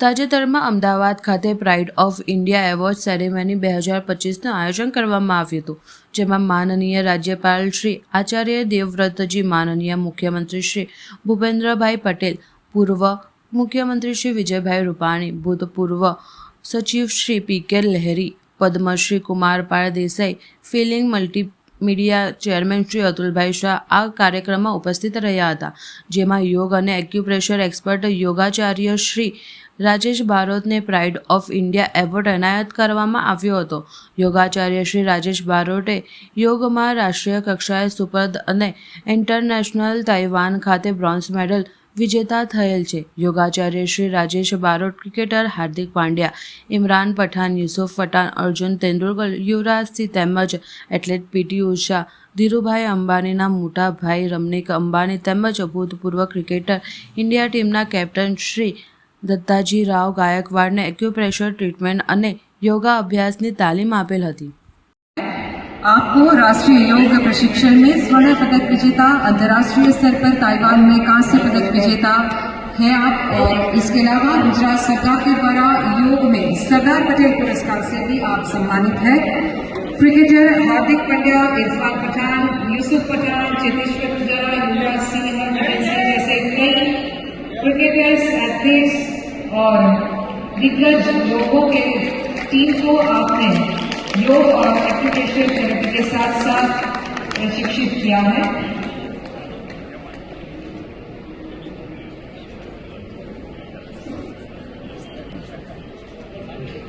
તાજેતરમાં અમદાવાદ ખાતે pride of India award ceremony બે હજાર પચીસનું આયોજન કરવામાં આવ્યું હતું, જેમાં માનનીય રાજ્યપાલ શ્રી આચાર્ય દેવવ્રતજી, માનનીય મુખ્યમંત્રી શ્રી ભૂપેન્દ્રભાઈ પટેલ, પૂર્વ મુખ્યમંત્રી શ્રી વિજયભાઈ રૂપાણી, ભૂતપૂર્વ સચિવ Shri P K Laheri, Padmashri Kumarpal Desai feeling multimedia chairman Shri Atulbhai Shah આ કાર્યક્રમમાં ઉપસ્થિત રહ્યા હતા, જેમાં યોગ અને એક્યુપ્રેશર એક્સપર્ટ યોગાચાર્ય શ્રી રાજેશ બારોટને પ્રાઇડ ઓફ ઇન્ડિયા એવોર્ડ એનાયત કરવામાં આવ્યો હતો. યોગાચાર્ય શ્રી રાજેશ બારોટે યોગમાં રાષ્ટ્રીય કક્ષાએ સુપ્રદ અને ઇન્ટરનેશનલ તાઇવાન ખાતે બ્રોન્ઝ મેડલ વિજેતા થયેલ છે. યોગાચાર્ય શ્રી રાજેશ બારોટ ક્રિકેટર હાર્દિક પાંડ્યા, ઇમરાન પઠાન, યુસુફ પઠાણ અર્જુન તેંડુલકર યુવરાજસિંહ તેમજ athlete P T Usha, Dhirubhai અંબાણીના મોટા ભાઈ રમનિક અંબાણી તેમજ ભૂતપૂર્વ ક્રિકેટર ઇન્ડિયા ટીમના કેપ્ટન શ્રી દત્તાજી રાવ ગાયકવાડને એક્યુપ્રેશર ટ્રીટમેન્ટ અને યોગા અભ્યાસની તાલીમ આપેલ હતી आपको राष्ट्रीय योग प्रशिक्षण में स्वर्ण पदक विजेता अंतर्राष्ट्रीय स्तर पर ताइवान में कांस्य पदक विजेता है आप और इसके अलावा गुजरात सरकार के द्वारा योग में सरदार पटेल पुरस्कार से भी आप सम्मानित हैं क्रिकेटर हार्दिक पंड्या इरफान पठान यूसुफ पठान चेतेश्वर पुजारा युवराज और दिग्गज लोगों के टीम को आपने योग और एक्यूप्रेशर थेरेपी के साथ साथ प्रशिक्षित किया है